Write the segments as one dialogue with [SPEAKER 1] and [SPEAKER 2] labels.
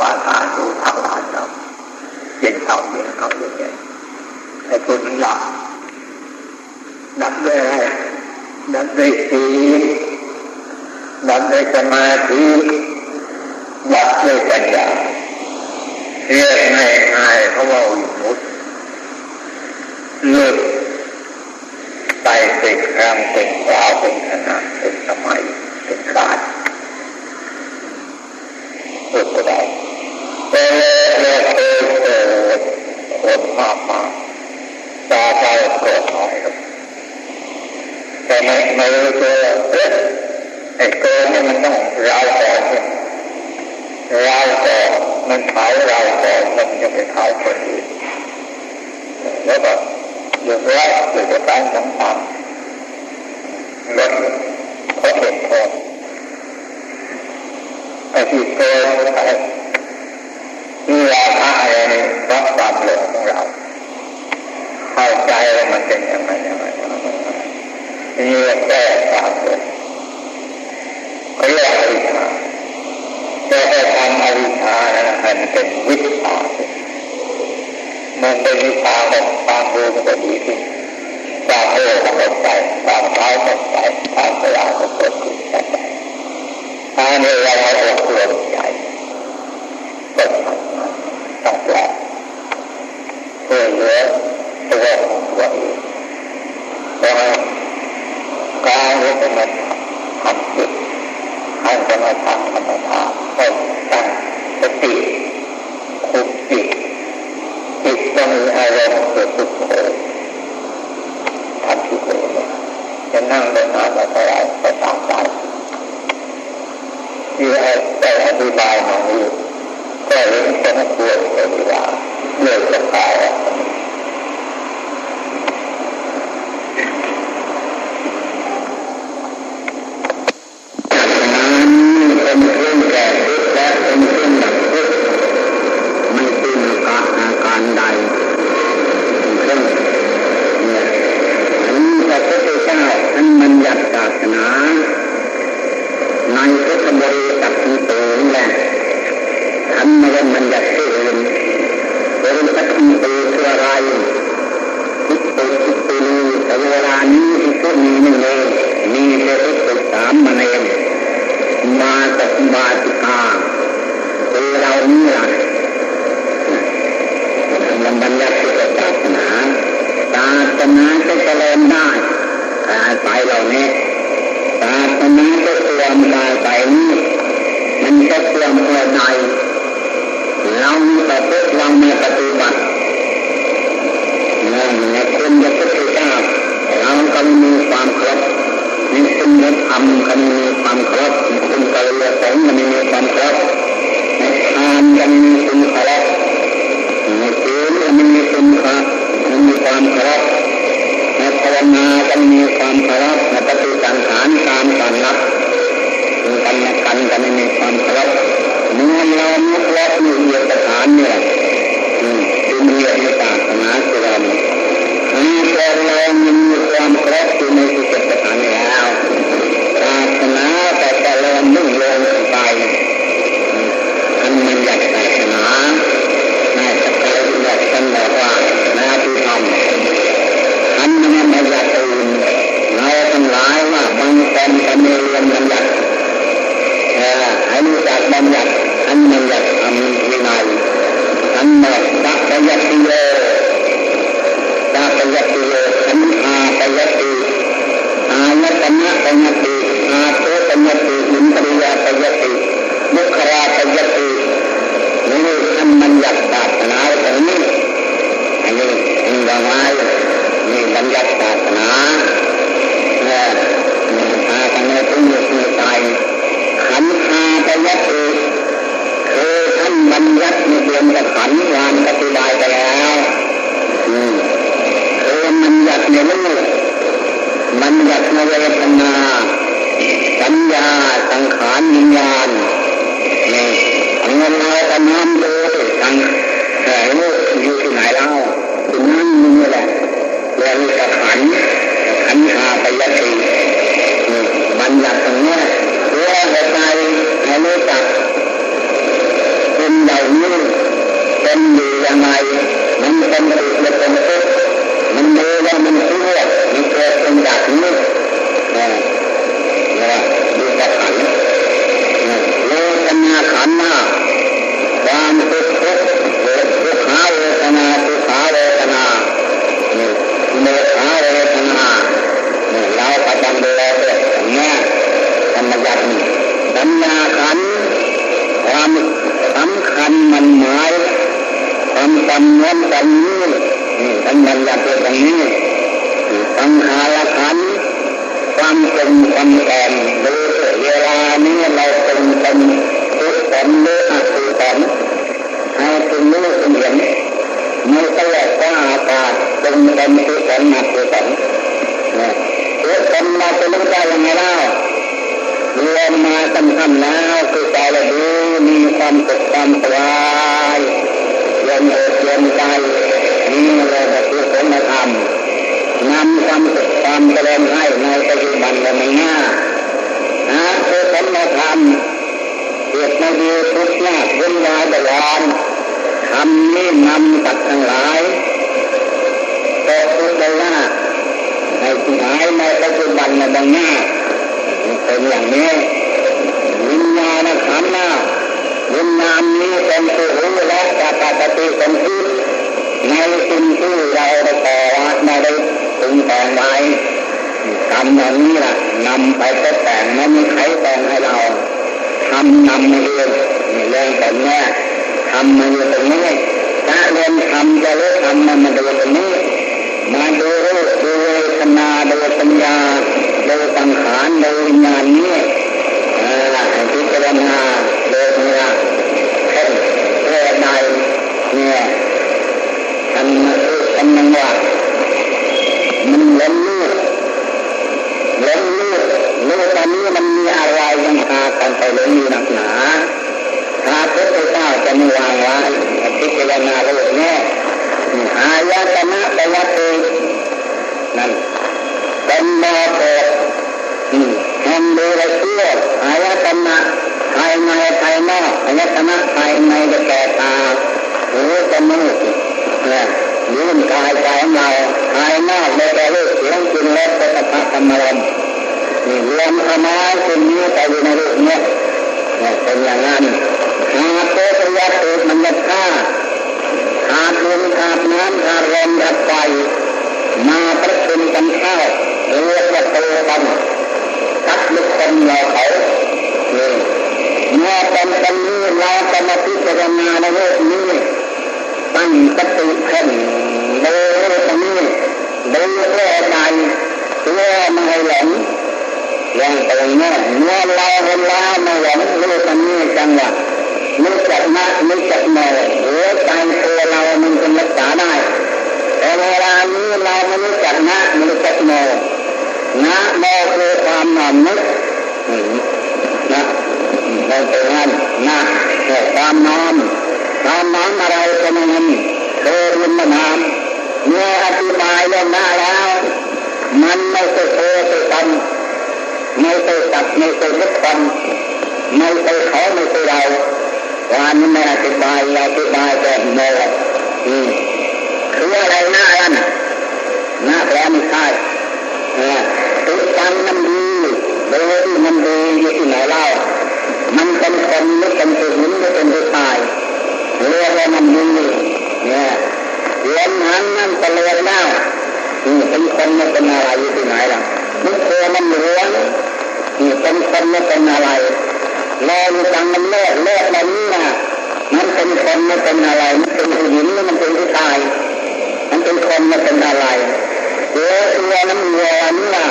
[SPEAKER 1] วาทาดูทางลานเราเย็นเขาเย็นเขาเย็นเย็นไอ้คนหลับดับด้วยอะไรดับด้วยสีดับด้วยสมาธิดับด้วยปัญญาเรียกง่ายๆเขาว่าวิมุตเลือกไปเป็นครั้งเป็นสาวเป็นขนาดเป็นสมัยเป็นการพูด คนมากมาตาใจเกิดน้อยครับแต่ไม่ไม่รู้ตัวเอ๊ะไอ้เกิดนี่มันต้องราก่อนราก่อนมันเผาเราก่อนมันจะไปเผาคนอื่นแล้วก็เรื่องแรกคือจะตั้งคำถามลดเขาเห็นโทษไอ้ที่เกิดอะไรนี่ราคะอะไรนี่เพราะความหลงของเราเข้าใจว่ามันเป็นยังไงยังไงนี่แก้ความหลงเขาเรียกอวิชชาแต่ถ้าทำอวิชชานะมันเป็นวิชามันเป็นวิชาของความรู้มันก็ ดีขึ้นความโง่ก็หมดไปความท้ายหมดไปความเวลาก็เกิดขึ้นไปอันนี้เราเอาตัวใจก็ต้องแปลเพื่อเหลือตัวของตัวเองเพราะการที่จะมาทำจิตให้จะมาทำธรรมชาติให้ตั้งสติคุมจิตจิตต้องมีอารมณ์เกิดขึ้นเลยทำที่เลยจะ นั่งเดินน้าแบบไรก็ตามใจที่ได้อธิบายมานี้ก็เห็นสมควรเวลาเรื่อยจะตายเบาติกาคือเรานี่แหละมันบัญญัติศาสนาศาสนาจะเจริญได้กายไปเหล่านี้ศาสนาจะเสื่อมกายไปนี้มันจะเสื่อมเมื่อใด นและในหน้านะคือผลธรรมเกิดในดีทุกข์ยากวุ่นวายตลอดทำนี้นำตัดทั้งหลายตกทุกข์ได้ยากในที่หายในปัจจุบันในบางหน้าเป็นอย่างนี้วิญญาณขันธ์หนะวิญญาณนี้เป็นผู้รู้และจัตตติเป็นที่ในสิ่งที่เราได้ก่อมาได้ปรุงแต่งไว้ กรรมอย่างนี้ล่ะนำไปตกแต่งไม่มีใครแต่งให้เราทำนำมาเองเรื่องแบบนี้ทำมาอยู่ตรงนี้ถ้าเรียนทำจะรู้ทำมันมาดูตรงนี้มาดูรูปดูเวทนาดูปัญญาดูสังขารดูวิญญาณนี้พิจารณาดูเนี่ยเช่นเรื่องใดเนี่ยทำทำนังว่ามันเล่นลูกเล่นลูกลูก ตอนนี้มันมีอะไรยังพากันไปเล่นอยู่หนักหนาพระพุทธเจ้าจะม่วางไว้พิจารณาเรื่องนี้อายตนะปยตินั่นเป็นโมโตแห่งดูแลเชื่ออายตนะภายในภายนอกอายตนะภายในจะแก่ตาหูจมูกนี่ยยืนกายใจของเราภายนอกได้แก่รูปเสียงกลิ่นรสสัมผัสธรรมารมนี่ รวมธรรมะสิ่งนี้ไปอยู่ในรูปเนี้ยเป็นอย่างนั้นหาโตปยาติมันจะฆ่าขาดลมขาดน้ำขาดลมขาดไฟมาประชุมกันเข้าเรียกว่าโตกันทักลุกคนเราเขาเมื่อเป็นกันนี้เราจะมาพิจารณาในโลกนี้ตั้งสติขึ้นดูตรงนี้ดูเพื่อใจเพื่อไม่หลง ย่างตรงนี้เมื่อเราเวลาไม่หลงรู้ตรงนี้จังหวะรู้จักนะรู้จักโมหัวใจตัวเรามันจะรักษาได้ แต่เวลานี้เราไม่รู้จักนะไม่รู้จักโมนะโมคือความนอนนึกนะเราเป็นงั้นนะคือความนอนความนอนอะไรเป็นอย่างนั้นเธอเรียนนานเมื่ออธิบายเรื่องหน้าแล้ว มันไม่ใช่เธอเป็นคน ไม่ใช่สัตว์ไม่ใช่ทุกคนไม่ใช่เขาไม่ใช่เราวันนี้ไม่อธิบายอธิบายแต่โมอืมคืออะไรหน้าอันหน้าแปลไม่ใช่ตุตังมันดีโดยที่มันดีอยู่ที่ไหนเล่า มันเป็นคนหรือเป็นผู้หญิงหรือเป็นผู้ชายเรียกว่ามันดีเนี่ยเรียนนั้นนั่นตะเลียนแล้วเป็นคนไม่เป็นอะไรอยู่ที่ไหนล่ะมันโคมันเหลือง เป็นคนไม่เป็นอะไรรออยู่จังมันเลิกเลิกแบบนี้นะมันเป็นคนไม่เป็นอะไร มันเป็นผู้หญิงมันเป็นผู้ชาย มันเป็นคนไม่เป็นอะไรเสือตัวน้ำเงินนี่นะ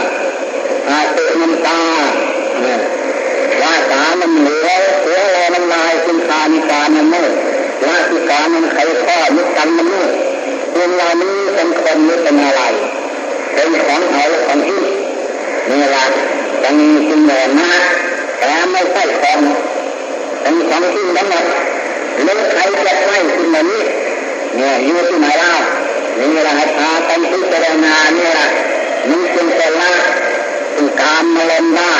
[SPEAKER 1] อาเตน้ำตาเนี่ยว่าสาน้ำเหลือเสือรอน้ำลายคุณคานิการน้ำมืดลาสิการมันไขข้อมุดกันมันมืดเรื่องรานี้เป็นคนไม่เป็นอะไร เป็นของเขาของที่นี่แหละ ยังมีจำนวนมากแต่ไม่ใช่ของเป็นของที่นั้นหมดแล้วใครจะใช้สิ่งเหล่นี้เนี่ยอยู่ที่ไหนเล่านี่ละให้พากันพิจารณาเนี่ยมันจึงจะละถึงการมาลมได้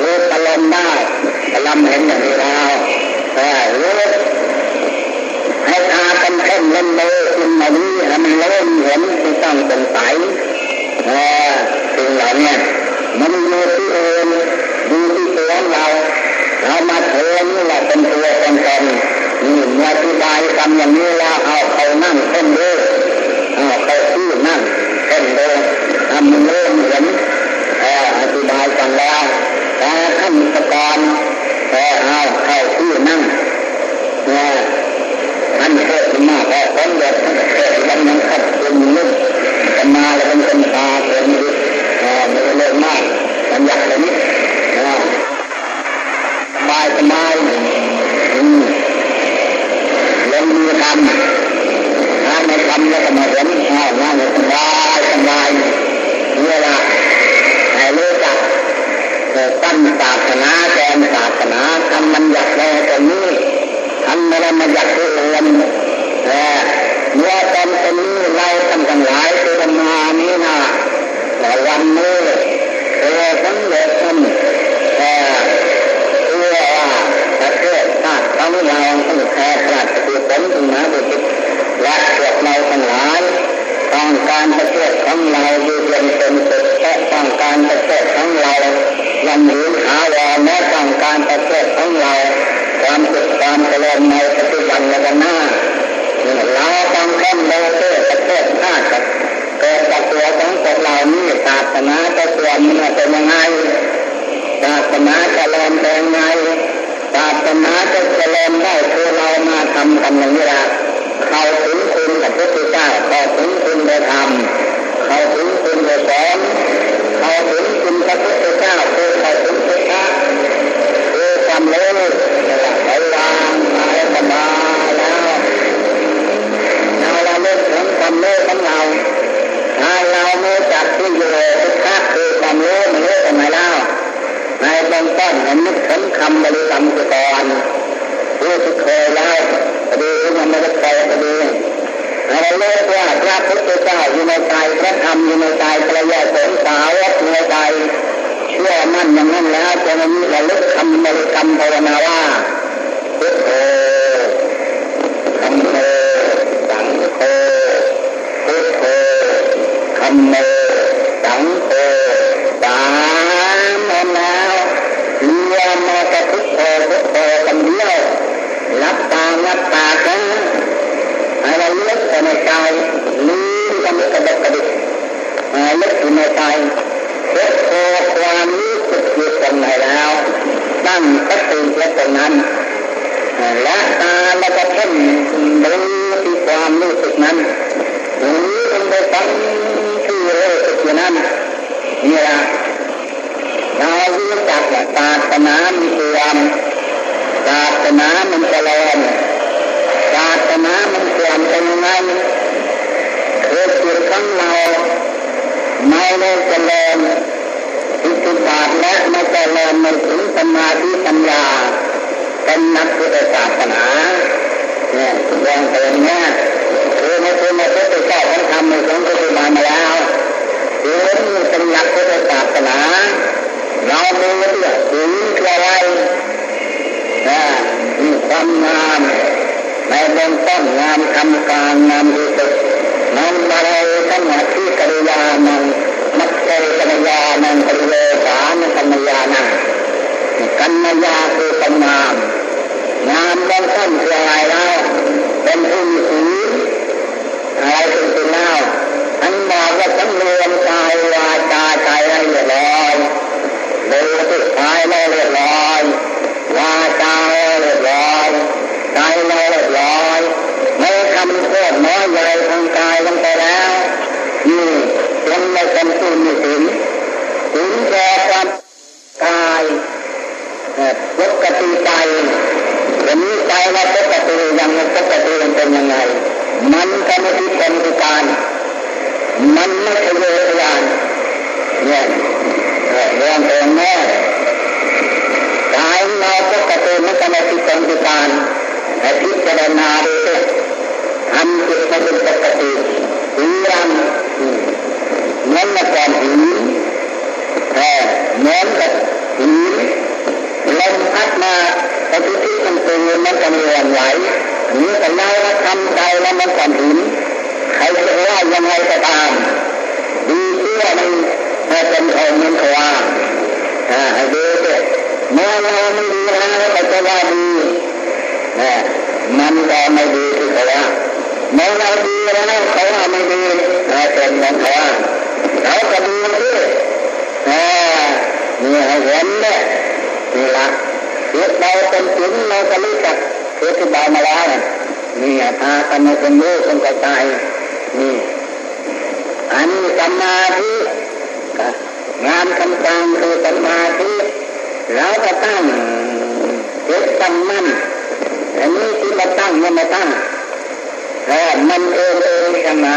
[SPEAKER 1] เลิกมลมได้ปาลมเห็นอย่างนี้แล้วแต่เลิให้พาเป็นเข้มเล่นเลยสิ่งเหล่านี้ให้มันเล่นเห็นที่ต้องสงสัยเออสิ่งเหล่านี้ มันมีที่อื่นดูที่ตัวเราเรามาเทนี่แหละเป็นตัวเป็นตนนี่มาอธิบายกันอย่างนี้ลาเอาเขานั่งเต้นเด้อเอาเขาที่นั่งเต้นเด้อทำเริ่มเห็นอธิบายกันแล้วแต่ขั้นตอนแต่เอาเข้าที่นั่งเนี่ยอันเกิดมาก็คนเด็ก ขความเจริญในปัจจุบันและวันหน้าเราต้องเข้มโลเทประเทศชาติเกิดจากตัวของพวกเรานี่ศาสนาจะตัวมันเป็นยังไงศาสนาจะเริ่มเป็นยังไงศาสนาจะเจริญได้คือเรามาทำกันอย่างนี้ละเขาถึงคุณกับพระพุทธเจ้าเขาถึงคุณโดยธรรมเขาถึงคุณโดยสอนเขาถึงคุณพระพุทธเจ้าคือเขาถึงพุทธะคือความรู้ไหลวาง กถึงความรู้ของเราถ้าเราไม่จักที่อยู่พุทธะคือความรู้มันรู้ทำไมเล่าในเบื้องต้นให้นึกถึงคำบริกรรมก่อนรู้ที่เคยแล้วพอดีมันไม่ได้เคยพอดีเราเลิกว่าพระพุทธเจ้าอยู่ในใจพระธรรมอยู่ในใจพระยาสงสาวกอยู่ในใจเชื่อมั่นอย่างนั้นแล้วจะมีระลึกคำบริกรรมภาวนาว่าพุทโธ ธรรมโมสังโฆสามแล้วเรียมากระพุทโธพุทโธกันเดียวรับตารับตากันให้เรเลือกในใจลืมกันกระดกกระดิกเลือกอยู่ในใจพุทโธความรู้สึกอยู่ตรงไหนแล้วตั้งสติไว้ตรงนั้นและตาแล้วก็เพ่งดูที่ความรู้สึกนั้น ไปฟังที่รู้สึกอยู่นั้นนี่ละเรารู้จักว่าศาสนามีความศาสนามันเจริญศาสนามันความเป็นยังไงคือจิตของเราไม่ได้เจริญอิทธิบาทและไม่เจริญในถึงสมาธิปัญญาเป็นนักพุทธศาสนาเนี่ยเรื่องเป็นเนี่ย ในตัวในพระพุทธเจ้าท่านทำในสงฆ์ปฏิบัติมาแล้วคือเป็นนักพุทธศาสนาเราดูเนี่ยถึงอะไรนะมีความงามในเบื้องต้นงามคำการงามดีสุดนำอะไรทั้งหมดที่กริยานังมัตเตกัญญานังปริเวสานกัญญานังกัญญาคือสงามงามเบื้องต้นคืออะไรแล้วเป็นผู้มีศีล ปกติใจวันนี้ใจเราปกติยังไม่ปกติเป็นยังไง มันก็ไม่ที่เป็นที่การมันไม่ใช่เรื่องยานเนี่ยเรื่องเป็นแม่กายเราปกติมันก็ไม่ที่เป็นที่การแต่พิจารณาดูทำจิตให้เป็นปกติหิรังเหมือนกับก้อนหินแต่เหมือนกับหิน ไอ้ที่ที่มันเป็นมันก็มีวันไหวนี่แต่เราทำใจแล้วมันก้อนหินใครจะว่ายังไงก็ตามดีเชื่อมันเป็นองมันก็ว่าอ่าให้ดูสิเมื่อเราไม่ดีแล้วเราจะว่าดีนะมันก็ไม่ดีที่เขาว่าเมื่อเราดีแล้วเขาว่าไม่ดีแต่เป็นมือนเขาว่าเราก็ดีที่นี่ให้เห็นเนี่ยนี่ละ จิตเราเป็นจิตเราก็รู้จักคือที่บามาแล้วนี่พากันมาเป็นรู้เป็นกระจายนี่อันนี้สมาธิงานคำสั่งคือสมาธิเราก็ตั้งจิตตั้งมั่นอันนี้ที่มาตั้งยังไม่ตั้งแล้วมันเองเองยังไง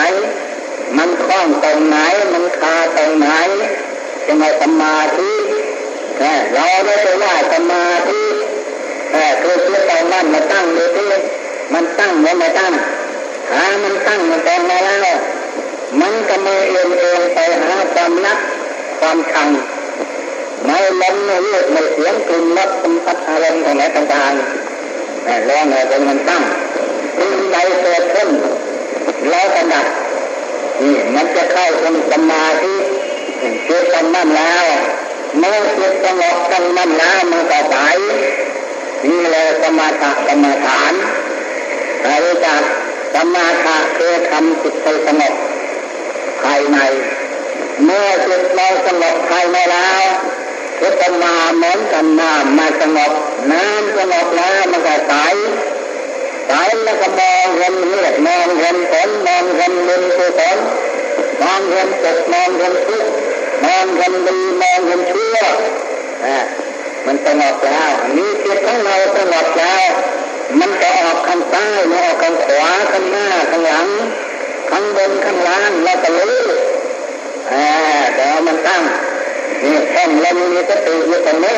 [SPEAKER 1] มันคล้องตรงไหนมันคาตรงไหนจะมาสมาธิ เราไม่ใช่ว่าสมาธิแต่คือเชื่อตรงนั้นมาตั้งดูที่มันตั้งหรือไม่ตั้งถ้ามันตั้งมันเป็นมาแล้วมันก็ไม่เอียงเองไปหาความนักความชังไม่ล้มไม่เลือดไม่เสียงกลิ่นรสสัมผัสอารมณ์ของไหนต่างๆแต่แล้วไงเป็นมันตั้งสิ่งใดเกิดขึ้นแล้วก็ดับนี่มันจะเข้าถึงสมาธิจิตตั้งมั่นแล้ว เมื่อจิตสงบตั้งมั่นแล้วมันก็ใสนี่แหละสมาธิสมฐานใครจากสมาธิคือทำจิตให้สงบภายใน เมื่อจิตเราสงบภายในแล้วก็จะมาเหมือนกันน้ำมาสงบน้ำสงบแล้วมันก็ใสใสแล้วก็มองเห็นเลือดมองเห็นผลมองเห็นบุญกุศลมองเห็นจิตมองเห็นทุกข์ องเห็นดีมองเห็นชั่วมันสงบแล้วนี่จิตของเราสงบแล้วมันจะออกข้างซ้ายมันออกข้างขวาข้างหน้าข้างหลังข้างบนข้างล่างเราจะรู้แต่มันตั้งนี่ต้องเลมมีสติอยู่ตรงนี้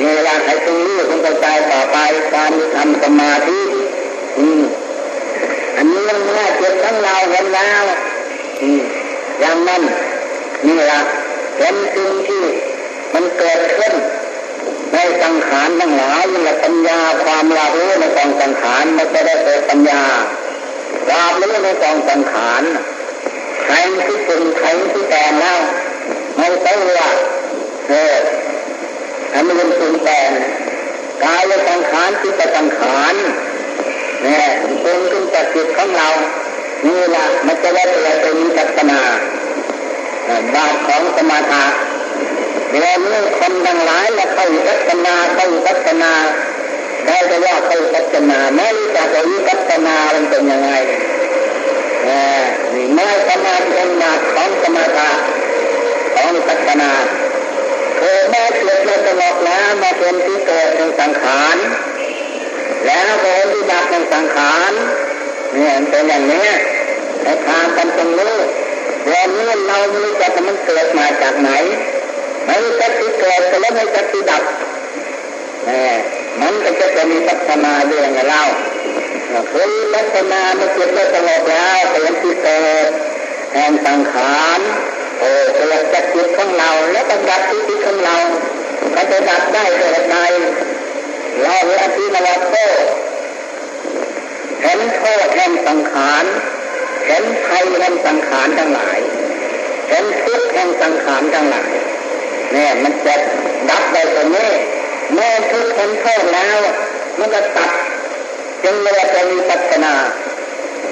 [SPEAKER 1] มีเวลาใครตรงนี้คุณกระจายต่อไปการทำสมาธิอันนี้มันแม่จิตของเราเห็นแล้วอย่างนั้น นี่ละเป็นสิ่งที่มันเกิดขึ้นในสังขารทั้งหลายนี่แหละปัญญาความรารู้ในกองสังขารมันจะได้เกิดปัญญารารู้ในกองสังขารใครที่ปรุงใครที่แต่งแล้วไม่ใช่ว่าเอออันนี้เป็นปรุงแต่งกายสังขารที่จะสังขารเนี่ยปรุงขึ้นจากจิตของเรานี่ละมันจะได้เกิดเป็นวิปัสนา บาทของสมาธิเวลานี้คนทั้งหลายและเข้าพัฒนาเข้าพัฒนาได้จะว่าเข้าพัฒนาไม่รู้จักวิปัสนามันเป็นยังไงนี่ไม่สมาธิเป็นบาทของสมาธิของพัฒนาคือแม้เกิดมาสงบแล้วมาเป็นที่เกิดในสังขารแล้วเป็นที่ดับในสังขารเนี่ยเป็นอย่างนี้แต่ทางกันตรงนี้ วันนี้เราไม่รู้จักมันเกิดมาจากไหนไม่รู้จักที่เกิดก็แล้วไม่จักที่ดับแหมมันก็จะเป็นพัฒนาเรื่องไงเล่าคือพัฒนามันเกิดแล้วสงบแล้วเป็นที่เกิดแห่งสังขารโอ้เกิดจากจิตของเราแล้วก็ดับที่จิตของเราก็จะดับได้โดใดเราเห็นอภินวโทเห็นโทษแห่งสังขารเห็นภัยแห่งสังขารทั้งหลาย เห็นทุกข์แห่งสังขารทั้งหลายเนี่ยมันจะดับได้ตรงนี้เมื่อทุกข์เห็นโทษแล้ว มันก็ตัดจึงเรียกว่ามีปัจนา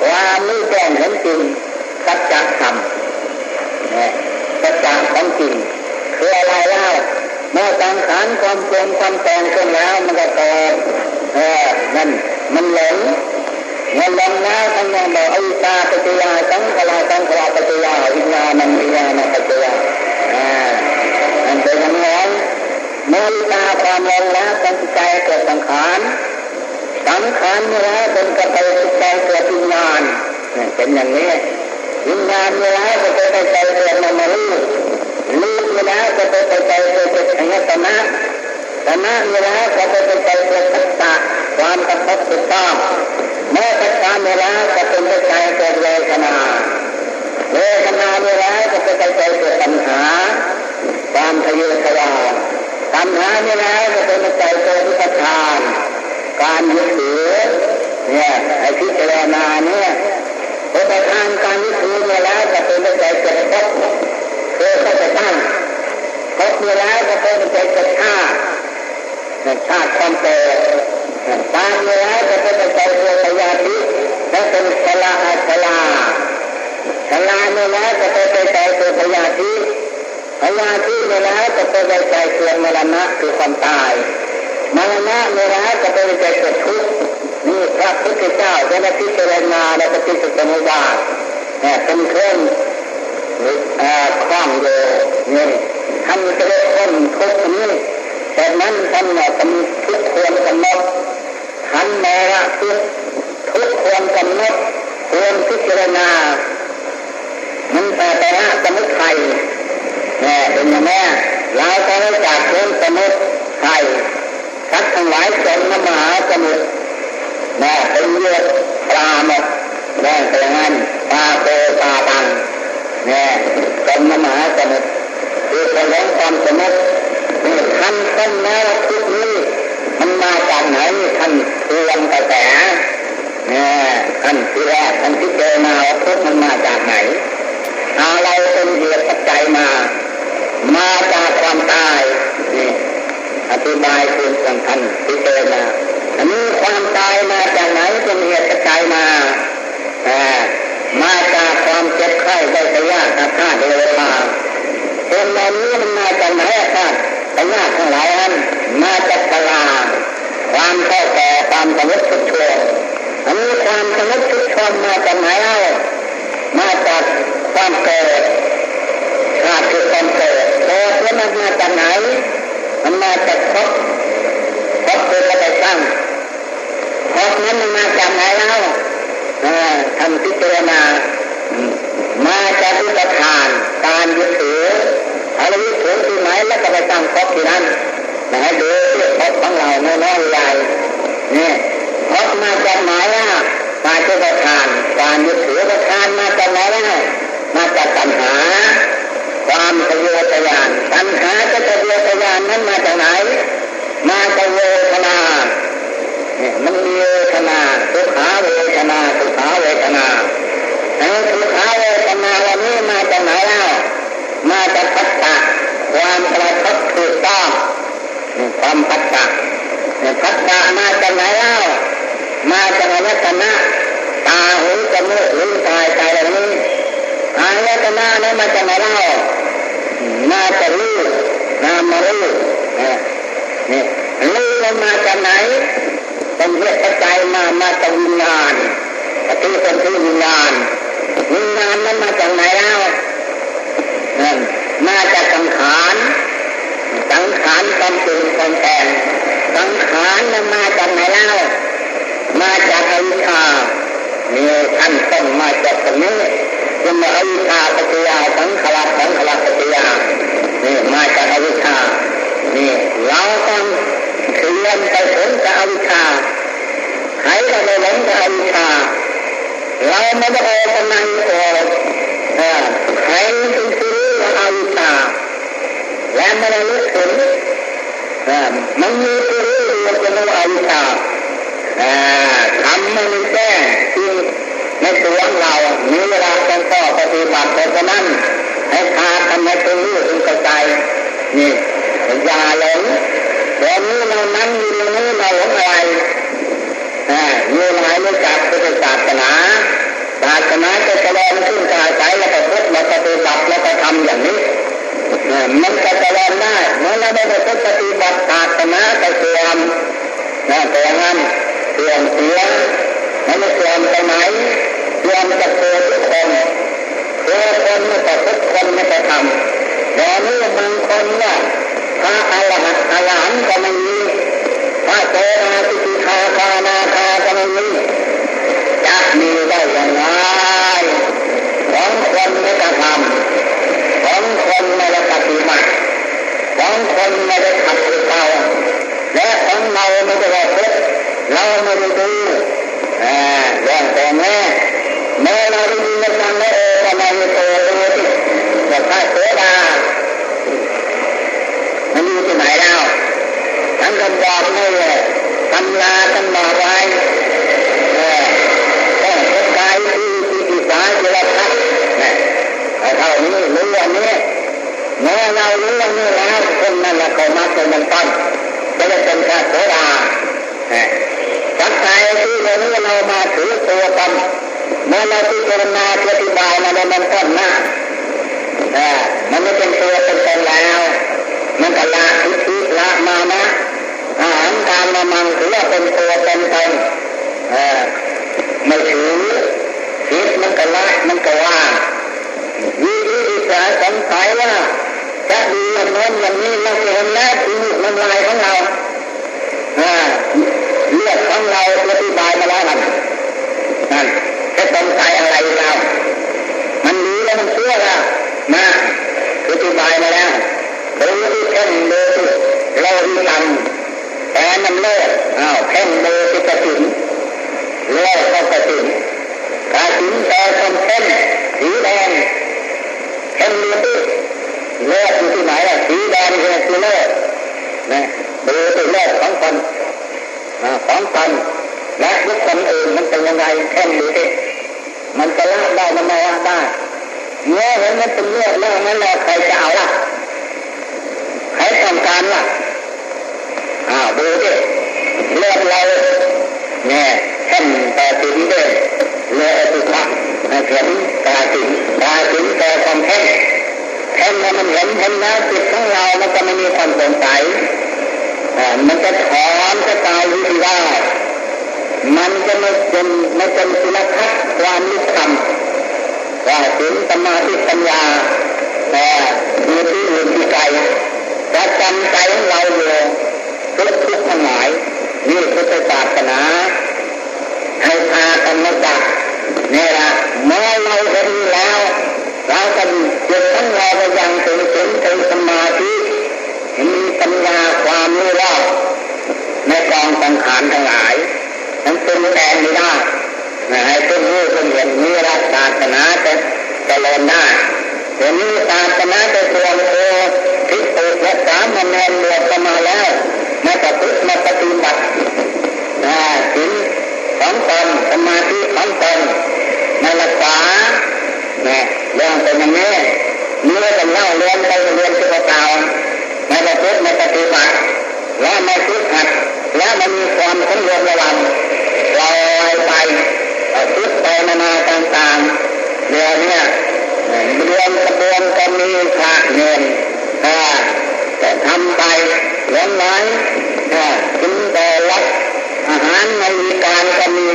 [SPEAKER 1] ความรู้แจ้งเห็นจริงสัจจะธรรมเนี่ยสัจจะของจริงคืออะไรเล่าเมื่อสังขารความเปลี่ยนความแปลงขึ้นแล้ว มันก็เกิดเออนั่นมันหลงมันลงแล้วทั้งยังบอกอวิชาปัจจยา สังขารปัจจยาวิญญาณังวิญญาณปัจจยาอ่ามันเป็นอย่างนั้นเมื่อวิชาความลงแล้วเป็นใจเกิดสังขารสังขารเมื่อแล้วเป็นกระไปใจเกิดวิญญาณเป็นอย่างนี้วิญญาณเมื่อแล้วก็เป็นใจเกิดนามรูปรูปเมื่อแล้วก็เป็นใจเกิดอายตนะตนะเมื่อแล้วก็เป็นใจเกิดทัศน์ความกระทบติดต้องแม้แต่การเวลาจะเป็นใจเกิดเวทนา เวทนาเวลาจะเป็นใจเกิดปัญหาความทะเยอทะยานปัญหาเวลาจะเป็นใจเกิดวิปทาน การยึดถือเนี่ยไอ้พิจารณาเนี่ยพอุปทานการยึดถือเวลาจะเป็นใจเกิดภพคือเขาจะตั้งภพเวลาจะเป็นใจเกิดชาติชาติความเกิดตามเวลาจะเป็นใจตัวพ ชลาเวลาจะเป็นใจตัวพยาธิพยาธิเวลาจะเป็นใจตัวมรณะคือความตายมรณะเวลาจะเป็นใจตัวทุกข์นี่พระพุทธเจ้าจะได้พิจารณาและปฏิสัมพันธ์เนี่ยเป็นเครื่องคล้องโยนี่ท่านจะได้พ้นทุกข์นี้แต่นั้นท่านเนี่ยจะมีทุกข์ควรกำหนดท่านแม้ละทุกข์ทุกข์ควรกำหนดควรพิจารณาันแต่แต่ละสมุทัยเนี่ยเป็นอย่างนี้เราจะรู้จักเรื่องสมุทัยทัดทั้งหลายจนมหาสมุทรเนี่ยเป็นเรื่องปลาหมดเนี่ยเป็นงั้นปลาโตปลาตังเนี่ยเป็นมหาสมุทรคือเป็นเรื่องความสมุทรนี่ท่านต้นแม้ทุกนี้มันมาจากไหนท่านเตือนกระแสเนี่ยท่านที่แรกท่านที่เจอมาว่าทุกมันมาจากไหนอะไรเป็นเหตุปัจจัย มา มาจากความตายนี่อธิบายคือสำคัญที่เจอมาอันนี้ความตายมาจากไหนเป็นเหตุปัจจัยมามาจากความเจ็บไข้ได้สยากอาฆาตเลยมาคนเหล่านี้มันมาจากไหนอาฆาตพยาทั้งหลายนั้นมาจากตลาความเข้าแก่ความสมุทชุดชนอันนี้ความสมุทชุดชนมาจากไหนเล่ามาจากความเกิด ขาดคือความเกิดเกิดแล้วมันมาจากไหน มันมาจากครบครบคือก็ไปสร้งครบนั้นมันมาจากไหนเล่าทำพิจารณามาจากอุปทานการยึดถืออะไรยึดถือที่ไหนแล้วก็ไปตั้งครบที่นั่นนะฮะดูเรื่องครบของเราไม่น้อยใหญ่เนี่ยครบมาจากไหนล่ะมาจากอุปทานการยึดถืออุปทานมาจากไหนล่ะมาจากตัณหา ความทะเยอทะยานตัณหาจะทะเยอทะยานนั้นมาจากไหน มาจากเวทนาเนี่ยมันมีเวทนาทุกขาเวทนาทุกขาเวทนาแต่ทุกขาเวทนาวันนี้มาจากไหนเล่ามาจากพัฒนาความกระทบถูกต้องความพัฒนาพัฒนามาจากไหนเล่ามาจากอายตนะตาหูจมูกลิ้นกายใจเหล่านี้อายตนะนั้นมาจากไหนเล่า มาจากรูปนามรูปนี่รูปมันมาจากไหนเป็นเหตุปัจจัยมามาจากวิญญาณปฏิสนธิวิญญาณวิญญาณนั้นมาจากไหนแล้วนั่นมาจากสังขารสังขารความปรุงความแต่งสังขารนั้นมาจากไหนแล้วมาจากอวิชชาเนี่ยท่านต้องมาจากตรงนี้ คือมอวิชาปัจยาสังขารสังขารปัจยานี่มาจากอวิชานี่เราต้องเคลื่อนไปผลจากอวิชาใครก็ไม่หลงจากอวิชาเราไม่ได้เอากำลังออกใครเป็นผู้ออวิชาและไม่ได้ลึกถึงมันมีผู้รู้ว่าจะรู้อวิชาทำมันแจ้งที่ ในตัวเรามีเวลาต้องต่อปฏิบัติเพราะนั้นให้พาทำให้ตัวรู้ถึงกระจายนี่อย่าหลงเดี๋ยวนี้เรานั้นอยู่ตรงนี้เราหลงอะไรมีหลายรู้จักพุทธศาสนาศาสนาจะเจริญขึ้นกายใจแล้วก็พุทธแล้วก็ปฏิบัติแล้วก็ทำอย่างนี้มันจะเจริญได้เมื่อเราได้ไปปฏิบัติศาสนาก็เสื่อมนะแต่งั้นเสื่อมเสีย มันไม่เสื่อมไปไหนเสื่อมจะเกิดทุกคนเกิดคนไม่แต่ทุกคนไม่แต่ทำต่นี่บางคนเนี่ยพระอรหันต์อรหันต์ก็ไม่มีพระโสดาปิติคาคานาคาก็ไม่มีจะมีได้อย่างไรของคนไม่กระทำของคนไม่ได้ปฏิบัติของคนไม่ได้ขัดเกลาและของเราไม่ได้ว่าพุทธเราไม่ได้ดู อ่าอย่างแต่แม่แม่เราได้ยินกันแล้วเออทำไมไม่โตเลยแต่พระโสดามันอยู่ที่ไหนแล้วท่านก็บอกให้เลยตำราท่านบอกไว้ต้องกายที่ที่ที่สายที่เราพักนะเท่านี้รู้วันนี้เมื่อเรารู้วันนี้แล้วคนนั้นละเขามาเป็นมันต้นจะเป็นพระโสดา ที่เรานี้เรามาถือตัวกันเมื่อเราพิจารณาอธิบายมาในมันต้นหน้าเออมันไม่เป็นตัวเป็นตนแล้ว มันก็ละทิฏฐิละมานะอาหารการมามังถือว่าเป็นตัวเป็นตนไม่ถือคิดมันก็ละมันก็ว่าวิธีอิสาสงสัยว่าจะดีอย่างโน้นอย่างนี้เราเห็นแล้วคือน้ำลายของเรา เลือดของเราอธิบายมาแล้วนั่นนั่นจะสงสัยอะไรเรามันดีแล้วมันเชื่อแล้วนะอธิบายมาแล้วดูที่เพ่งดูที่เราที่ทำแต่มันเลิกอ้าวเพ่งดูที่กระสินเลิกก็กระสินกระสินแต่คนเพ่งสีแดงเพ่งดูที่เลิกอยู่ที่ไหนอะสีแดงคือคือเลิกนะดูที่เลิกของคน ของคนและบุคคลอื่นมันเป็นยังไงเพ่งดูที่มันจะละได้มันไม่ละได้เมื่อเห็นมันเป็นเลือดแล้วนั่นแหละใครจะเอาล่ะใครต้องการล่ะอ้าวดูดิเลือดเราเนี่ยเห็นแต่สิ่งเดิมเลือดตุกะเห็นตาสิ่งตาสิ่งแต่ความเห็นแล้วมันเห็นเห็นแล้วจิตของเรามันจะไม่มีความสงสัย มันจะถอนจะตายวิธีได้มันจะไม่เป็นไม่เป็นศิลปะความนิธรรมว่าถึงสมาธิปัญญาแต่อยู่ที่อื่นที่ไกลจะจำใจของเราอยู่ทุกทุกทั้งหลายนี่พุทธศาสนาให้พากันมาจับนี่ละเมื่อเราเห็นแล้วเราจะจิตของเราไปยังถึงถึงถึงสมาธิ ปัญญาความรู้รอบในกองสังขารทั้งหลายมันเป็นแปลงไม่ได้ให้ทุกรู้ทุกเห็นมีรักศาสนาจะเจริญได้เดี๋ยวนี้ศาสนาจะรวมตัวทิฏฐิและสามเณรรวมกันมาแล้วมาปฏิมาปฏิบัติถึงของตนสมาธิของตนมารักษาเนี่ยเรื่องเป็นอย่างนี้เมื่อเป็นเล่าเรียนไปเรียนที่เก่า มาปฏิมาปฏิบัติแล้วมาคิดหัดแล้วมันมีความสำรวมระวังลอยไปคิดไปนานาต่างๆเรื่องเนี้ยเรียนกระบวนการมีพระเงินจะทำไปเลี้ยงไว้กินแต่รับอาหารในการก็มี